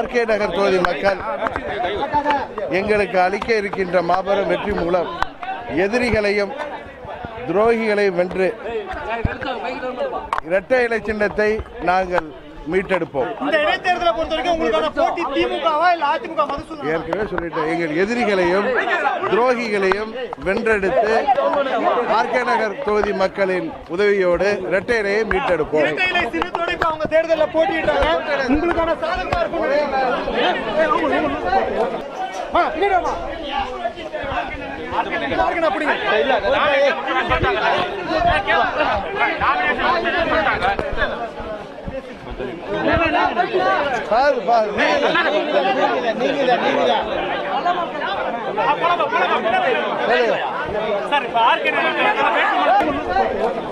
RK நகர் தொகுதி மக்கள் எங்களுக்கு அளிக்க இருக்கின்ற மாபெரும் வெற்றி மூலம் எதிரிகளையும் துரோகிகளையும் வென்று இரட்டை இலை சின்னத்தை நாங்கள் மீட்டெடுப்போம். இந்த இடைத்தேர்தலை பொறுத்த வரைக்கும் உங்களுக்கான போட்டி திமுகவா இல்ல அதிமுக மதுசூதன் ஏற்கனவே சொல்லிட்டேன். எங்கள் எதிரிகளையும் துரோகிகளையும் வென்றெடுத்து ஆர்கே நகர் தொகுதி மக்களின் உதவியோடு இரட்டை இலையை மீட்டெடுப்போம். இரட்டை இலை சின்னத்தோட இப்ப அவங்க தேர்தல்ல போட்டியிடுறாங்க. உங்களுக்கான சாதகமா இருக்கும் ஆ, பின்னாடி வாம்மா. யாருக்குண்ணா அப்படிங்க? பாரு பாரு சொல்லுங்க.